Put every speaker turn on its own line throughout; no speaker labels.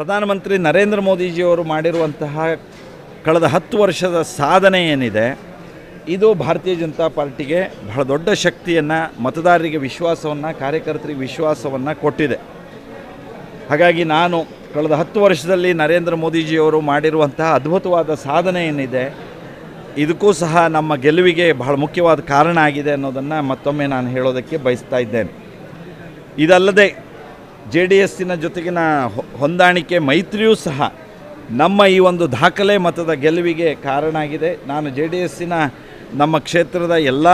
ಪ್ರಧಾನಮಂತ್ರಿ ನರೇಂದ್ರ ಮೋದಿಜಿಯವರು ಮಾಡಿರುವಂತಹ ಕಳೆದ ಹತ್ತು ವರ್ಷದ ಸಾಧನೆ ಏನಿದೆ, ಇದು ಭಾರತೀಯ ಜನತಾ ಪಾರ್ಟಿಗೆ ಬಹಳ ದೊಡ್ಡ ಶಕ್ತಿಯನ್ನು, ಮತದಾರರಿಗೆ ವಿಶ್ವಾಸವನ್ನು, ಕಾರ್ಯಕರ್ತರಿಗೆ ವಿಶ್ವಾಸವನ್ನು ಕೊಟ್ಟಿದೆ. ಹಾಗಾಗಿ ನಾನು ಕಳೆದ ಹತ್ತು ವರ್ಷದಲ್ಲಿ ನರೇಂದ್ರ ಮೋದಿಜಿಯವರು ಮಾಡಿರುವಂತಹ ಅದ್ಭುತವಾದ ಸಾಧನೆ ಏನಿದೆ, ಇದಕ್ಕೂ ಸಹ ನಮ್ಮ ಗೆಲುವಿಗೆ ಬಹಳ ಮುಖ್ಯವಾದ ಕಾರಣ ಆಗಿದೆ ಅನ್ನೋದನ್ನು ಮತ್ತೊಮ್ಮೆ ನಾನು ಹೇಳೋದಕ್ಕೆ ಬಯಸ್ತಾ ಇದ್ದೇನೆ. ಇದಲ್ಲದೆ ಜೆ ಡಿ ಎಸ್ಸಿನ ಜೊತೆಗಿನ ಹೊಂದಾಣಿಕೆ ಮೈತ್ರಿಯೂ ಸಹ ನಮ್ಮ ಈ ಒಂದು ದಾಖಲೆ ಮತದ ಗೆಲುವಿಗೆ ಕಾರಣ ಆಗಿದೆ. ನಾನು ಜೆ ಡಿ ಎಸ್ಸಿನ ನಮ್ಮ ಕ್ಷೇತ್ರದ ಎಲ್ಲ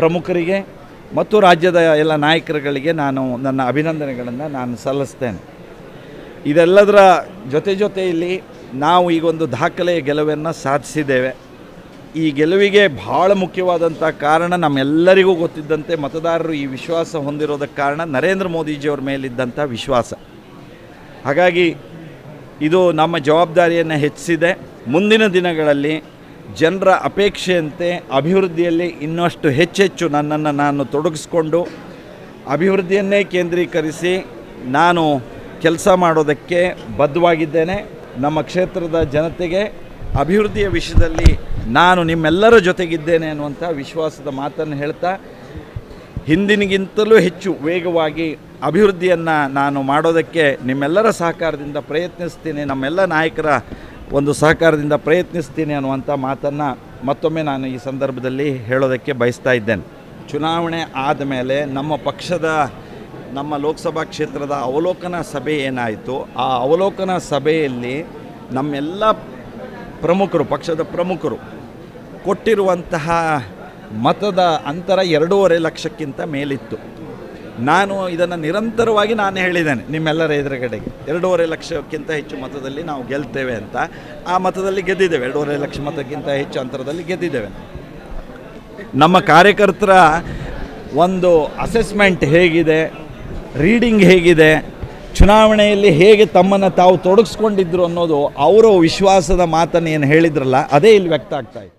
ಪ್ರಮುಖರಿಗೆ ಮತ್ತು ರಾಜ್ಯದ ಎಲ್ಲ ನಾಯಕರುಗಳಿಗೆ ನಾನು ನನ್ನ ಅಭಿನಂದನೆಗಳನ್ನು ನಾನು ಸಲ್ಲಿಸ್ತೇನೆ. ಇದೆಲ್ಲದರ ಜೊತೆ ಜೊತೆಯಲ್ಲಿ ನಾವು ಈಗೊಂದು ದಾಖಲೆಯ ಗೆಲುವನ್ನು ಸಾಧಿಸಿದ್ದೇವೆ. ಈ ಗೆಲುವಿಗೆ ಭಾಳ ಮುಖ್ಯವಾದಂಥ ಕಾರಣ ನಮ್ಮೆಲ್ಲರಿಗೂ ಗೊತ್ತಿದ್ದಂತೆ ಮತದಾರರು ಈ ವಿಶ್ವಾಸ ಹೊಂದಿರೋದಕ್ಕೆ ಕಾರಣ ನರೇಂದ್ರ ಮೋದಿಜಿಯವ್ರ ಮೇಲಿದ್ದಂಥ ವಿಶ್ವಾಸ. ಹಾಗಾಗಿ ಇದು ನಮ್ಮ ಜವಾಬ್ದಾರಿಯನ್ನು ಹೆಚ್ಚಿಸಿದೆ. ಮುಂದಿನ ದಿನಗಳಲ್ಲಿ ಜನರ ಅಪೇಕ್ಷೆಯಂತೆ ಅಭಿವೃದ್ಧಿಯಲ್ಲಿ ಇನ್ನಷ್ಟು ಹೆಚ್ಚೆಚ್ಚು ನನ್ನನ್ನು ನಾನು ತೊಡಗಿಸ್ಕೊಂಡು ಅಭಿವೃದ್ಧಿಯನ್ನೇ ಕೇಂದ್ರೀಕರಿಸಿ ನಾನು ಕೆಲಸ ಮಾಡೋದಕ್ಕೆ ಬದ್ಧವಾಗಿದ್ದೇನೆ. ನಮ್ಮ ಕ್ಷೇತ್ರದ ಜನತೆಗೆ ಅಭಿವೃದ್ಧಿಯ ವಿಷಯದಲ್ಲಿ ನಾನು ನಿಮ್ಮೆಲ್ಲರ ಜೊತೆಗಿದ್ದೇನೆ ಅನ್ನುವಂಥ ವಿಶ್ವಾಸದ ಮಾತನ್ನು ಹೇಳ್ತಾ, ಹಿಂದಿನಗಿಂತಲೂ ಹೆಚ್ಚು ವೇಗವಾಗಿ ಅಭಿವೃದ್ಧಿಯನ್ನು ನಾನು ಮಾಡೋದಕ್ಕೆ ನಿಮ್ಮೆಲ್ಲರ ಸಹಕಾರದಿಂದ ಪ್ರಯತ್ನಿಸ್ತೀನಿ, ನಮ್ಮೆಲ್ಲ ನಾಯಕರ ಒಂದು ಸಹಕಾರದಿಂದ ಪ್ರಯತ್ನಿಸ್ತೀನಿ ಅನ್ನುವಂಥ ಮಾತನ್ನು ಮತ್ತೊಮ್ಮೆ ನಾನು ಈ ಸಂದರ್ಭದಲ್ಲಿ ಹೇಳೋದಕ್ಕೆ ಬಯಸ್ತಾ ಇದ್ದೇನೆ. ಚುನಾವಣೆ ಆದಮೇಲೆ ನಮ್ಮ ಪಕ್ಷದ, ನಮ್ಮ ಲೋಕಸಭಾ ಕ್ಷೇತ್ರದ ಅವಲೋಕನ ಸಭೆ ಏನಾಯಿತು? ಆ ಅವಲೋಕನ ಸಭೆಯಲ್ಲಿ ನಮ್ಮೆಲ್ಲ ಪ್ರಮುಖರು, ಪಕ್ಷದ ಪ್ರಮುಖರು ಕೊಟ್ಟಿರುವಂತಹ ಮತದ ಅಂತರ ಎರಡೂವರೆ ಲಕ್ಷಕ್ಕಿಂತ ಮೇಲಿತ್ತು. ನಾನು ಇದನ್ನು ನಿರಂತರವಾಗಿ ನಾನು ಹೇಳಿದ್ದೇನೆ ನಿಮ್ಮೆಲ್ಲರ ಎದುರುಗಡೆಗೆ ಎರಡೂವರೆ ಲಕ್ಷಕ್ಕಿಂತ ಹೆಚ್ಚು ಮತದಲ್ಲಿ ನಾವು ಗೆಲ್ತೇವೆ ಅಂತ. ಆ ಮತದಲ್ಲಿ ಗೆದ್ದಿದ್ದೇವೆ. ಎರಡೂವರೆ ಲಕ್ಷ ಮತಕ್ಕಿಂತ ಹೆಚ್ಚು ಅಂತರದಲ್ಲಿ ಗೆದ್ದಿದ್ದೇವೆ. ನಮ್ಮ ಕಾರ್ಯಕರ್ತರ ಒಂದು ಅಸೆಸ್ಮೆಂಟ್ ಹೇಗಿದೆ ರೀಡಿಂಗ್ ಹೇಗಿದೆ ಚುನಾವಣೆಯಲ್ಲಿ ಹೇಗೆ ತಮ್ಮನ್ನು ತಾವು ತೊಡಗಿಸ್ಕೊಂಡಿದ್ರು ಅನ್ನೋದು ಅವರ ವಿಶ್ವಾಸದ ಮಾತನ್ನು ಏನು ಹೇಳಿದ್ರಲ್ಲ, ಅದೇ ಇಲ್ಲಿ ವ್ಯಕ್ತ ಆಗ್ತಾ ಇದೆ.